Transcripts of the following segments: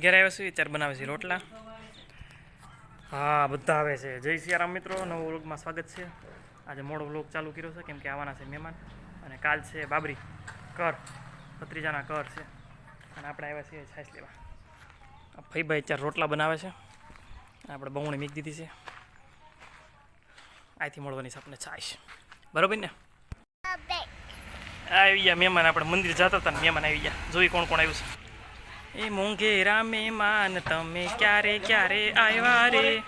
ઘેર આવ્યા છીએ ત્યારે બનાવે છે રોટલા. હા બધા આવે છે. જય સિયારામ મિત્રો નવો વ્લોગમાં સ્વાગત છે. આજે મોડો વ્લોગ ચાલુ કર્યો છે કેમ કે આવવાના છે મહેમાન. અને કાલ છે બાબરી કર ભત્રીજાના કર છે. અને આપણે આવ્યા છીએ છાશ લેવા. ભાઈભાઈ ફઈભાઈ અત્યારે રોટલા બનાવે છે. આપણે બહુણી મીક દીધી છે. અહીંથી મળવાની છે આપણે છાશ. બરોબર ને? આવી ગયા મહેમાન આપણે મંદિર જતા હતા ને મહેમાન આવી ગયા. જોઈ કોણ કોણ આવ્યું છે. એ મોંઘેરા મહેમાન તમે ક્યારે ક્યારે આવ્યા રે?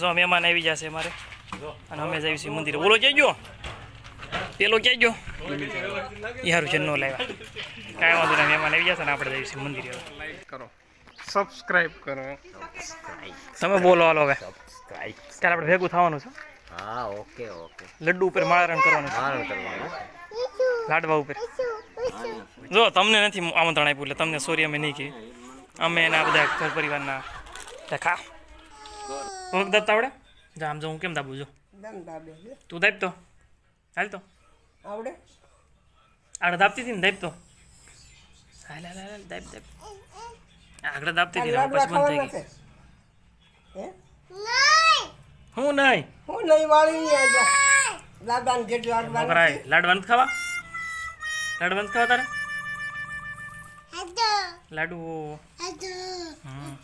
જો મહેમાન આવી જશે મારે અને અમે જઈએ છીએ મંદિરે. બોલો ગયો? પેલો ક્યાં ગયો? એ હારું છે ન લાવ્યા. કાંઈ વાંધો નહીં મહેમાન આવી જશે ને આપણે જઈએ છીએ મંદિરે કરો. સબસ્ક્રાઇબ કરો. તમે બોલો હાલો હવે. સબસ્ક્રાઇબ ત્યારે આપણે ભેગું થવાનું છે. હા ઓકે ઓકે. લડ્ડુ ઉપર માળારણ કરવાનું છે. મારણ કરવાનું. લાડવા ઉપર. જો તમને નથી આમંત્રણ આપ્યું એટલે તમને સોરી અમે નહીં કહી અમે એના બધા ઘર પરિવારના ખા. પગ દાબતા આવડે? જા આમ જો હું કેમ દાબું જો. તું દાબ તો. હાલ તો. આવડે? આગળ દાબતી હતી ને દાબ તો. હાલ હાલ હાલ દાબ દાબ. આગળ દાબતી હતી પછી બંધ થઈ ગઈ. હે? નહીં. હું નહીં વાળી નહીં આજે દાદાને ઘેર લાડવા છોકરાએ લાડવા નથી ખાવા? લાડવા નથી ખાવા તારે? લાડુ. હમ.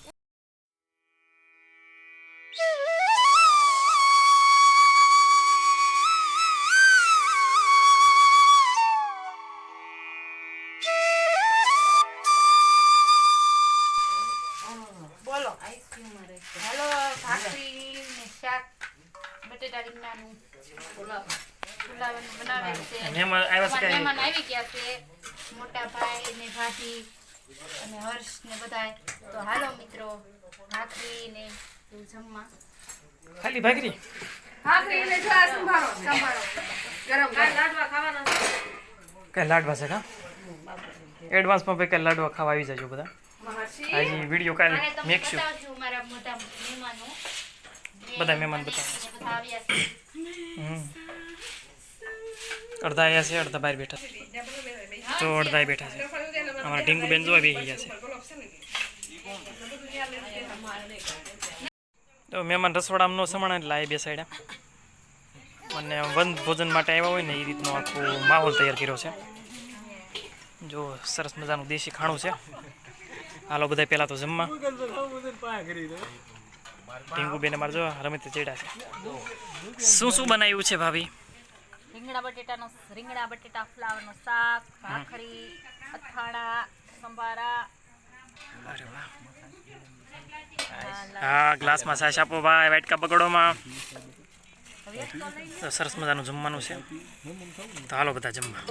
બોલો. હાલો ભાખરી ને શાક બટેટા રીંગણાનું. પુલાવ બનાવે છે. મહેમાન આવ્યા છે મહેમાન આવી ગયા છે. મોટા ભાઈ ને ભાભી અને હર્ષ ને બધાય. તો હાલો મિત્રો ભાખરી ને જમવા. ખાલી ભાખરી? ને જો આ સંભાળો સંભાળો ગરમ લાડવા ખાવાના કઈ લાડવા છે કા? એડવાન્સમાં ભાઈ કઈ લાડવા ખાવા આવી જજો બધા. હાજી વીડિયો કાલે મારે તમને મેકશું મારા મોટા મહેમાનો. બધા મહેમાન ભાભી બધા આવ્યા છે. હમ. અડધા અહીંયા છે, અડધા બહાર બેઠા તો અડધા બેઠા છે. અમારા ઢીંગુ બેન જોવા બેસી ગયા છે. તો મહેમાન રસોડામાં નો સમાણ એટલે આ સાઈડ. અને વંદ ભોજન માટે આવ્યા હોય ને એ રીતનો આખો માહોલ તૈયાર કર્યો છે. જો સરસ મજાનું દેશી ખાણું છે. હાલો બધા પહેલાં તો જમવા. ટીંગુ બેન અમારે જો રમે તે ચડ્યા છે. શું શું બનાવ્યું છે, ભાભી? રીંગણા બટેટાનો રીંગણા બટેટા ફ્લાવરનો શાક ભાખરી અથાણા સંભારા. હા ગ્લાસમાં સાસ આપો ભાઈ વાટકા પકડોમાં. તો સરસ મજાનું જમવાનું છે. તો હાલો બધા જમવા.